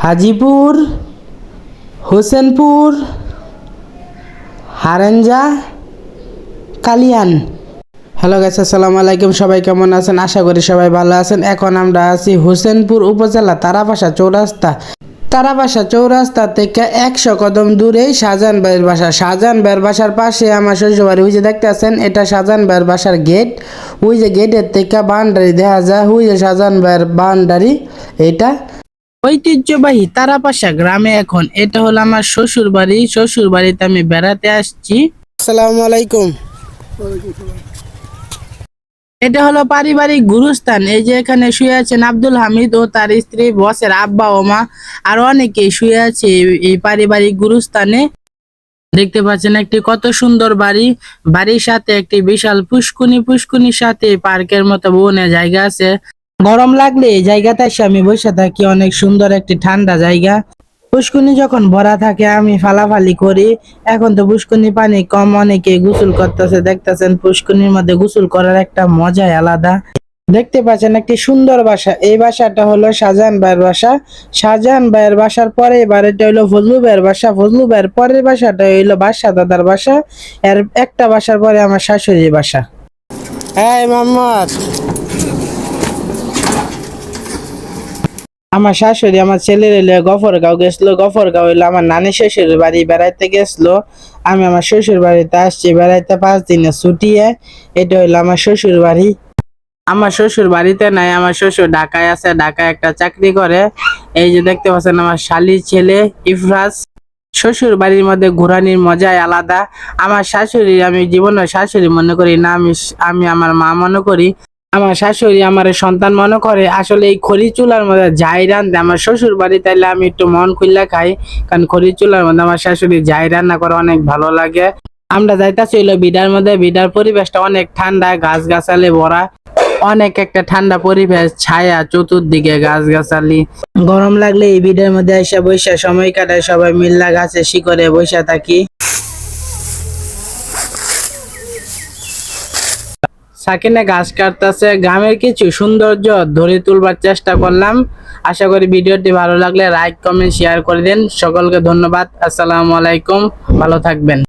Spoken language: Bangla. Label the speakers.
Speaker 1: হাজিপুর, হোসেনপুর, হারেঞ্জা, কালিয়ান। হ্যালো গাইস আসসালামু আলাইকুম। সবাই কেমন আছেন? আশা করি সবাই ভালো আছেন। এখন আমরা আছি হোসেনপুর উপজেলা তারাবাসা চৌরাস্তা। তারাবাসা চৌরাস্তা থেকে একশো কদম দূরেই শাহজাহান ভাইয়ের বাসা। শাহজাহান ভাইয়ের বাসার পাশে আমার শ্বশুরবাড়ি, ওই যে দেখতে আছেন, এটা শাহজাহান ভাইয়ের বাসার গেট। ওই যে গেটের থেকে বাউন্ডারি দেখা যায়। ওই যে শাহজাহান ভাইয়ের বাউন্ডারি এটা। ঐতিহ্যবাহী তারাপাশা গ্রামে এখন এটা হলো আমার শ্বশুর বাড়ি শ্বশুর বাড়িতে আমি বেড়াতে আসছি। আসসালামু আলাইকুম। এটা হলো পারিবারিক গুরুস্থান। এই যে এখানে শুয়ে আছেন আব্দুল হামিদ ও তার স্ত্রী বসের আব্বা ও মা আর অনেকেই শুয়ে আছে এই- পারিবারিক গুরুস্থানে। দেখতে পাচ্ছেন একটি কত সুন্দর বাড়ি। বাড়ির সাথে একটি বিশাল পুষ্কুনি পুষ্কুনির সাথে পার্কের মতো বনে জায়গা আছে। গরম লাগলে এই জায়গাতে এসে আমি বসে থাকি, অনেক সুন্দর একটি ঠান্ডা জায়গা। পুষ্কুনি যখন ভরা থাকে, আমি ফালাফালি করি। এখন তো পুষ্কুনি পানি কম অনেকে গোসল করতেছে, দেখতেছেন পুষ্কুনির মধ্যে গোসল করার একটা মজাই আলাদা। দেখতে পাচ্ছেন একটি সুন্দর বাসা। এই বাসাটা হলো শাহজাহান ভাইয়ের বাসা। শাহজাহান ভাইয়ের বাসার পরে বাড়িটা হইল ফজলু ভাইয়ের বাসা। ফজলু ভাইয়ের পরের বাসাটা হইল বাসা দাদার বাসা। এর একটা বাসার পরে আমার শাশুড়ির বাসা। হ্যাঁ মাম্মার আমার শাশুড়ি আমার ছেলের এলে গফরগাঁও গেছিল, গফরগাঁও হইল আমার নানি শ্বশুর বাড়ি, বেড়াইতে গেছিল। আমি আমার শ্বশুর বাড়িতে আসছি, বেড়াইতে পাঁচ দিনে ছুটিয়ে এটা হইল আমার শ্বশুর বাড়ি। আমার শ্বশুর বাড়িতে নাই, আমার শ্বশুর ঢাকায় আছে, ঢাকায় একটা চাকরি করে। এই যে দেখতে পাচ্ছেন আমার শালির ছেলে ইফরাজ। শ্বশুর বাড়ির মধ্যে ঘোরানির মজাই আলাদা। আমার শাশুড়ি, আমি জীবনে শাশুড়ি মনে করি না, আমি আমি আমার মা মনে করি। আমার শাশুড়ি আমার সন্তান মনে করে, আসলে এই খড়ি চুলার মধ্যে যাই রান্ধে, আমার শ্বশুর বাড়ি তাইলে আমি একটু মন খুললে খাই, কারণ খড়ি চুলার মধ্যে আমার শাশুড়ি যাই রান্না করে অনেক ভালো লাগে। আমরা যাইতাছি হইল বিডার মধ্যে, বিডার পরিবেশটা অনেক ঠান্ডা গাছ গাছালি ভরা, অনেক একটা ঠান্ডা পরিবেশ, ছায়া চতুর্দিকে গাছ গাছালি গরম লাগলে এই বিডের মধ্যে এসে বৈশা সময় কাটায়, সবাই মিল্লা গাছে শিকড়ে বৈশা থাকি। সাকিনে গাছ কাটতেছে, গ্রামের কিছু সৌন্দর্য ধরে তুলবার চেষ্টা করলাম। আশা করি ভিডিওটি ভালো লাগলে লাইক কমেন্ট শেয়ার করে দিন। সকলকে ধন্যবাদ। আসসালামু আলাইকুম। ভালো থাকবেন।